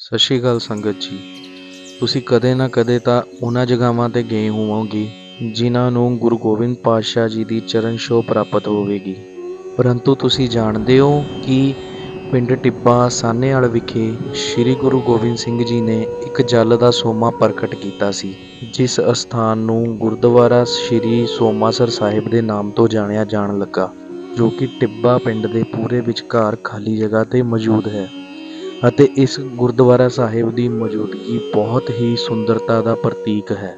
ਸਤਿ ਸ਼੍ਰੀ ਅਕਾਲ ਸੰਗਤ ਜੀ। ਤੁਸੀਂ ਕਦੇ ਨਾ ਕਦੇ ਤਾਂ ਉਹਨਾਂ ਜਗ੍ਹਾਵਾਂ 'ਤੇ ਗਏ ਹੋਵੋਗੇ, ਜਿਨ੍ਹਾਂ ਨੂੰ ਗੁਰੂ ਗੋਬਿੰਦ ਪਾਤਸ਼ਾਹ ਜੀ ਦੀ ਚਰਨ ਛੋਹ ਪ੍ਰਾਪਤ ਹੋਵੇਗੀ। ਪਰੰਤੂ ਤੁਸੀਂ ਜਾਣਦੇ ਹੋ ਕਿ ਪਿੰਡ ਟਿੱਬਾ ਸਾਹਨੇਵਾਲ ਵਿਖੇ ਸ੍ਰੀ ਗੁਰੂ ਗੋਬਿੰਦ ਸਿੰਘ ਜੀ ਨੇ ਇੱਕ ਜਲ ਦਾ ਸੋਮਾ ਪ੍ਰਗਟ ਕੀਤਾ ਸੀ, ਜਿਸ ਅਸਥਾਨ ਨੂੰ ਗੁਰਦੁਆਰਾ ਸ੍ਰੀ ਸੋਮਾਸਰ ਸਾਹਿਬ ਦੇ ਨਾਮ ਤੋਂ ਜਾਣਿਆ ਜਾਣ ਲੱਗਾ, ਜੋ ਕਿ ਟਿੱਬਾ ਪਿੰਡ ਦੇ ਪੂਰੇ ਵਿਚਕਾਰ ਖਾਲੀ ਜਗ੍ਹਾ ਤੇ ਮੌਜੂਦ ਹੈ। ਅਤੇ ਇਸ ਗੁਰਦੁਆਰਾ ਸਾਹਿਬ ਦੀ ਮੌਜੂਦਗੀ ਬਹੁਤ ਹੀ ਸੁੰਦਰਤਾ ਦਾ ਪ੍ਰਤੀਕ ਹੈ।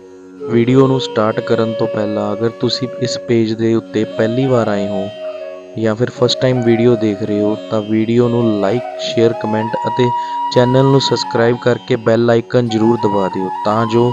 ਵੀਡੀਓ ਨੂੰ ਸਟਾਰਟ ਕਰਨ ਤੋਂ ਪਹਿਲਾਂ ਅਗਰ ਤੁਸੀਂ ਇਸ ਪੇਜ ਦੇ ਉੱਤੇ ਪਹਿਲੀ ਵਾਰ ਆਏ ਹੋ ਜਾਂ ਫਿਰ ਫਸਟ ਟਾਈਮ ਵੀਡੀਓ ਦੇਖ ਰਹੇ ਹੋ, ਤਾਂ ਵੀਡੀਓ ਨੂੰ ਲਾਈਕ ਸ਼ੇਅਰ ਕਮੈਂਟ ਅਤੇ ਚੈਨਲ ਨੂੰ ਸਬਸਕ੍ਰਾਈਬ ਕਰਕੇ ਬੈਲ ਆਈਕਨ ਜ਼ਰੂਰ ਦਬਾ ਦਿਓ ਤਾਂ ਜੋ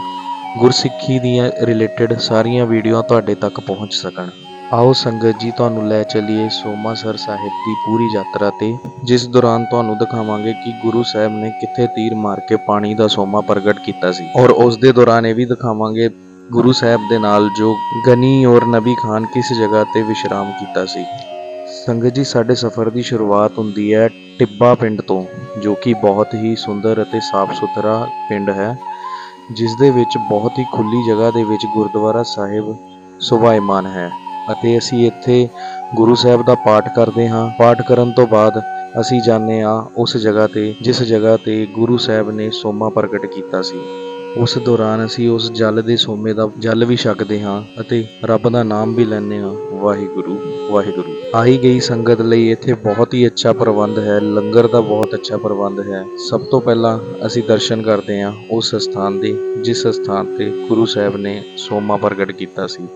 ਗੁਰਸਿੱਖੀ ਦੀਆਂ ਰਿਲੇਟਡ ਸਾਰੀਆਂ ਵੀਡੀਓ ਤੁਹਾਡੇ ਤੱਕ ਪਹੁੰਚ ਸਕਣ। ਆਓ ਸੰਗਤ ਜੀ, ਤੁਹਾਨੂੰ ਲੈ ਚੱਲੀਏ ਸੋਮਾਸਰ ਸਾਹਿਬ ਦੀ ਪੂਰੀ ਯਾਤਰਾ ਤੇ, ਜਿਸ ਦੌਰਾਨ ਤੁਹਾਨੂੰ ਦਿਖਾਵਾਂਗੇ ਕਿ ਗੁਰੂ ਸਾਹਿਬ ਨੇ ਕਿੱਥੇ ਤੀਰ ਮਾਰ ਕੇ ਪਾਣੀ ਦਾ ਸੋਮਾ ਪ੍ਰਗਟ ਕੀਤਾ ਸੀ। ਔਰ ਉਸ ਦੇ ਦੌਰਾਨ ਇਹ ਵੀ ਦਿਖਾਵਾਂਗੇ ਗੁਰੂ ਸਾਹਿਬ ਦੇ ਨਾਲ ਜੋ ਗਨੀ ਔਰ ਨਬੀ ਖਾਨ ਕਿਸ ਜਗ੍ਹਾ ਤੇ ਵਿਸ਼ਰਾਮ ਕੀਤਾ ਸੀ। ਸੰਗਤ ਜੀ, ਸਾਡੇ ਸਫ਼ਰ ਦੀ ਸ਼ੁਰੂਆਤ ਹੁੰਦੀ ਹੈ ਟਿੱਬਾ ਪਿੰਡ ਤੋਂ, ਜੋ ਕਿ ਬਹੁਤ ਹੀ ਸੁੰਦਰ ਅਤੇ ਸਾਫ਼ ਸੁਥਰਾ ਪਿੰਡ ਹੈ, ਜਿਸ ਦੇ ਵਿੱਚ ਬਹੁਤ ਹੀ ਖੁੱਲੀ ਜਗ੍ਹਾ ਦੇ ਵਿੱਚ ਗੁਰਦੁਆਰਾ ਸਾਹਿਬ ਸੁਭਾਇਮਾਨ ਹੈ। ਅਤੇ ਅਸੀਂ ਇੱਥੇ ਗੁਰੂ ਸਾਹਿਬ ਦਾ ਪਾਠ ਕਰਦੇ ਹਾਂ। ਪਾਠ ਕਰਨ ਤੋਂ ਬਾਅਦ ਅਸੀਂ ਜਾਂਦੇ ਹਾਂ ਉਸ ਜਗ੍ਹਾ ਤੇ, ਜਿਸ ਜਗ੍ਹਾ ਤੇ ਗੁਰੂ ਸਾਹਿਬ ਨੇ ਸੋਮਾ ਪ੍ਰਗਟ ਕੀਤਾ ਸੀ। ਉਸ ਦੌਰਾਨ ਅਸੀਂ ਉਸ ਜਲ ਦੇ ਸੋਮੇ ਦਾ ਜਲ ਵੀ ਛਕਦੇ ਹਾਂ ਅਤੇ ਰੱਬ ਦਾ ਨਾਮ ਵੀ ਲੈਂਦੇ ਹਾਂ। ਵਾਹਿਗੁਰੂ ਵਾਹਿਗੁਰੂ। ਆਈ ਗਈ ਸੰਗਤ ਲਈ ਇੱਥੇ ਬਹੁਤ ਹੀ ਅੱਛਾ ਪ੍ਰਬੰਧ ਹੈ। ਲੰਗਰ ਦਾ ਬਹੁਤ ਅੱਛਾ ਪ੍ਰਬੰਧ ਹੈ। ਸਭ ਤੋਂ ਪਹਿਲਾਂ ਅਸੀਂ ਦਰਸ਼ਨ ਕਰਦੇ ਹਾਂ ਉਸ ਸਥਾਨ ਦੇ ਜਿਸ ਸਥਾਨ ਤੇ ਗੁਰੂ ਸਾਹਿਬ ਨੇ ਸੋਮਾ ਪ੍ਰਗਟ ਕੀਤਾ ਸੀ।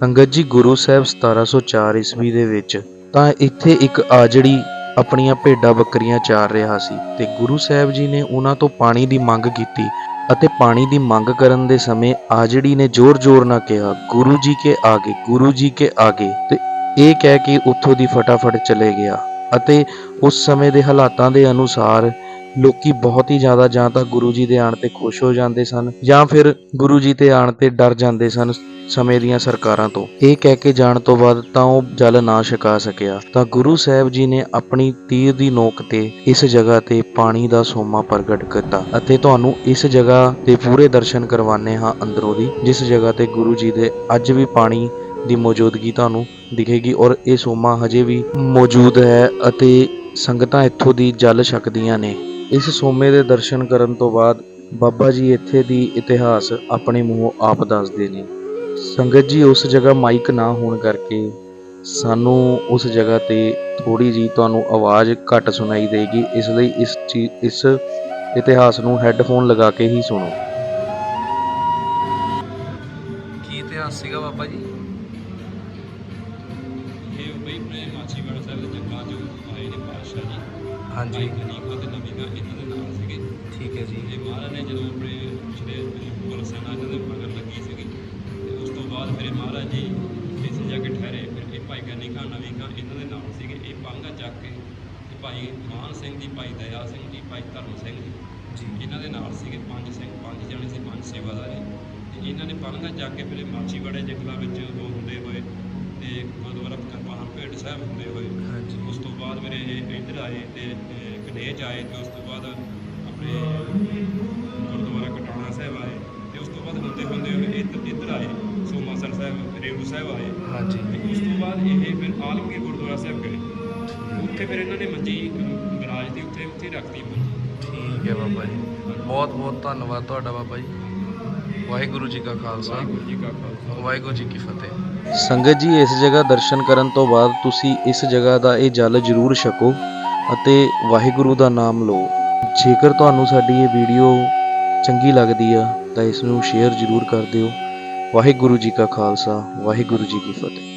ਸੰਗਤ ਜੀ ਗੁਰੂ ਸਾਹਿਬ 1704 ਈਸਵੀ ਦੇ ਵਿੱਚ ਤਾਂ ਇੱਥੇ ਇੱਕ ਆਜੜੀ ਆਪਣੀਆਂ ਭੇਡਾਂ ਬੱਕਰੀਆਂ ਚਾਰ ਰਿਹਾ ਸੀ ਤੇ ਗੁਰੂ ਸਾਹਿਬ ਜੀ ਨੇ ਉਹਨਾਂ ਤੋਂ ਪਾਣੀ ਦੀ ਮੰਗ ਕੀਤੀ ਅਤੇ ਪਾਣੀ ਦੀ ਮੰਗ ਕਰਨ ਦੇ ਸਮੇਂ ਆਜੜੀ ਨੇ ਜ਼ੋਰ-ਜ਼ੋਰ ਨਾਲ ਕਿਹਾ, ਗੁਰੂ ਜੀ ਕੇ ਆਗੇ, ਗੁਰੂ ਜੀ ਕੇ ਆਗੇ। ਤੇ ਇਹ ਕਹਿ ਕੇ ਉੱਥੋਂ ਦੀ ਫਟਾਫਟ ਚਲੇ ਗਿਆ ਅਤੇ ਉਸ ਸਮੇਂ ਦੇ ਹਾਲਾਤਾਂ ਦੇ ਅਨੁਸਾਰ ਲੋਕੀ ਬਹੁਤ ਹੀ ਜ਼ਿਆਦਾ ਜਾਂ ਤਾਂ ਗੁਰੂ ਜੀ ਦੇ ਆਣ ਤੇ ਖੁਸ਼ ਹੋ ਜਾਂਦੇ ਸਨ ਜਾਂ ਫਿਰ ਗੁਰੂ ਜੀ ਤੇ ਆਣ ਤੇ ਡਰ ਜਾਂਦੇ ਸਨ ਸਮੇਂ ਦੀਆਂ ਸਰਕਾਰਾਂ ਤੋਂ। ਇਹ ਕਹਿ ਕੇ ਜਾਣ ਤੋਂ ਬਾਅਦ ਤਾਂ ਉਹ ਜਲ ਨਾ ਛਕਾ ਸਕਿਆ। ਤਾਂ ਗੁਰੂ ਸਾਹਿਬ ਜੀ ਨੇ ਆਪਣੀ ਤੀਰ ਦੀ ਨੋਕ ਤੇ ਇਸ ਜਗ੍ਹਾ ਤੇ ਪਾਣੀ ਦਾ ਸੋਮਾ ਪ੍ਰਗਟ ਕੀਤਾ ਅਤੇ ਤੁਹਾਨੂੰ ਇਸ ਜਗ੍ਹਾ ਦੇ ਪੂਰੇ ਦਰਸ਼ਨ ਕਰਵਾਣੇ ਹਾਂ ਅੰਦਰੋਂ ਦੀ, ਜਿਸ ਜਗ੍ਹਾ ਤੇ ਗੁਰੂ ਜੀ ਦੇ ਅੱਜ ਵੀ ਪਾਣੀ ਦੀ ਮੌਜੂਦਗੀ ਤੁਹਾਨੂੰ ਦਿਖੇਗੀ ਔਰ ਇਹ ਸੋਮਾ ਹਜੇ ਵੀ ਮੌਜੂਦ ਹੈ ਅਤੇ ਸੰਗਤਾਂ ਇੱਥੋਂ ਦੀ ਜਲ ਛਕਦੀਆਂ ਨੇ। ਇਸ ਸੋਮੇ ਦੇ ਦਰਸ਼ਨ ਕਰਨ ਤੋਂ ਬਾਅਦ ਬਾਬਾ ਜੀ ਇੱਥੇ ਦੀ ਇਤਿਹਾਸ ਆਪਣੇ ਮੂੰਹੋਂ ਆਪ ਦੱਸਦੇ ਨੇ। ਸੰਗਤ ਜੀ ਉਸ ਜਗ੍ਹਾ ਮਾਈਕ ਨਾ ਹੋਣ ਕਰਕੇ ਸਾਨੂੰ ਉਸ ਜਗ੍ਹਾ ਤੇ ਥੋੜੀ ਜੀ ਤੁਹਾਨੂੰ ਆਵਾਜ਼ ਘੱਟ ਸੁਣਾਈ ਦੇਗੀ। ਇਸ ਲਈ ਇਸ ਇਸ ਇਤਿਹਾਸ ਨੂੰ ਹੈੱਡਫੋਨ ਲਗਾ ਕੇ ਹੀ ਸੁਣੋ। ਕੀ ਇਤਿਹਾਸ ਸੀਗਾ ਬਾਬਾ ਜੀ? ਇਹ ਬਈ ਆਪਣੇ ਮਾਚੀਵਾੜਾ ਸਾਹਿਬ ਦੇ ਜੰਗਲਾਂ 'ਚੋਂ ਆਏ ਨੇ ਪਾਤਸ਼ਾਹ ਜੀ। ਹਾਂਜੀ। ਭਾਈ ਗਨੀਖਾ ਤੇ ਨਬੀਗਾ ਇਹਨਾਂ ਦੇ ਨਾਲ ਸੀਗੇ। ਠੀਕ ਹੈ ਜੀ। ਤੇ ਮਹਾਰਾਜ ਨੇ ਜਦੋਂ ਆਪਣੇ ਪਿਛਲੇ ਮੁਗਲ ਸੈਨਾ ਇਹਨਾਂ ਦੇ ਮਗਰ ਜੀ ਇੱਥੇ ਜਾ ਕੇ ਠਹਿਰੇ। ਫਿਰ ਇਹ ਭਾਈ ਗਨੀਖਾ ਨਬੀਗਾ ਇਹਨਾਂ ਦੇ ਨਾਲ ਸੀਗੇ। ਇਹ ਪਾਂਗਾ ਚੱਕ ਕੇ ਤੇ ਭਾਈ ਮਾਨ ਸਿੰਘ ਜੀ ਭਾਈ ਦਇਆ ਸਿੰਘ ਜੀ ਭਾਈ ਧਰਮ ਸਿੰਘ ਜੀ। ਇਹਨਾਂ ਦੇ ਨਾਲ ਸੀਗੇ। ਪੰਜ ਸਿੰਘ ਪੰਜ ਜਣੇ ਸੀ ਪੰਜ ਸੇਵਾਦਾਰ ਤੇ ਇਹਨਾਂ ਨੇ ਪਲੰਘਾ ਚੱਕ ਕੇ ਫਿਰ ਇਹ ਮਾਚੀਵਾੜੇ ਜੰਗਲਾਂ ਵਿੱਚ ਉਹ ਹੁੰਦੇ ਹੋਏ ਤੇ ਗੁਰਦੁਆਰਾ ਕਰਪਾਨ ਭੇਟ ਸਾਹਿਬ ਹੁੰਦੇ ਹੋਏ ਉਸ ਤੋਂ ਬਾਅਦ ਮੇਰੇ ਇਹ ਇੱਧਰ ਆਏ ਤੇ ਕਨੇਜ ਆਏ ਤੇ ਉਸ ਤੋਂ ਬਾਅਦ ਆਪਣੇ ਗੁਰਦੁਆਰਾ ਕਟਾਣਾ ਸਾਹਿਬ ਆਏ। ਤੇ ਉਸ ਤੋਂ ਬਾਅਦ ਹੁੰਦੇ ਹੁੰਦੇ ਇਹ ਇੱਧਰ ਇੱਧਰ ਆਏ ਸੋਮਾਸਰ ਸਾਹਿਬ ਰੇਣੂ ਸਾਹਿਬ ਆਏ। ਹਾਂਜੀ। ਤੇ ਉਸ ਤੋਂ ਬਾਅਦ ਇਹ ਫਿਰ ਆਲਮਗੀਰ ਗੁਰਦੁਆਰਾ ਸਾਹਿਬ ਗਏ। ਉੱਥੇ ਫਿਰ ਇਹਨਾਂ ਨੇ ਮੰਜੀ ਬਰਾਜ ਦੀ ਉੱਥੇ ਉੱਥੇ ਰੱਖਤੀ ਮੰਜੀ। ਠੀਕ ਹੈ ਬਾਬਾ ਜੀ। ਬਹੁਤ ਬਹੁਤ ਧੰਨਵਾਦ ਤੁਹਾਡਾ ਬਾਬਾ ਜੀ। ਵਾਹਿਗੁਰੂ ਜੀ ਕਾ ਖਾਲਸਾ। ਵਾਹਿਗੁਰੂ ਜੀ ਕਾ ਖਾਲਸਾ। ਵਾਹਿਗੁਰੂ ਜੀ ਕੀ ਫਤਿਹ। ਸੰਗਤ ਜੀ ਇਸ ਜਗ੍ਹਾ ਦਰਸ਼ਨ ਕਰਨ ਤੋਂ ਬਾਅਦ ਤੁਸੀਂ ਇਸ ਜਗ੍ਹਾ ਦਾ ਇਹ ਜਲ ਜ਼ਰੂਰ ਛਕੋ ਅਤੇ ਵਾਹਿਗੁਰੂ ਦਾ ਨਾਮ ਲਓ। ਜੇਕਰ ਤੁਹਾਨੂੰ ਸਾਡੀ ਇਹ ਵੀਡੀਓ ਚੰਗੀ ਲੱਗਦੀ ਆ, ਤਾਂ ਇਸ ਨੂੰ ਸ਼ੇਅਰ ਜ਼ਰੂਰ ਕਰ ਦਿਓ। ਵਾਹਿਗੁਰੂ ਜੀ ਕਾ ਖਾਲਸਾ, ਵਾਹਿਗੁਰੂ ਜੀ ਕੀ ਫਤਿਹ।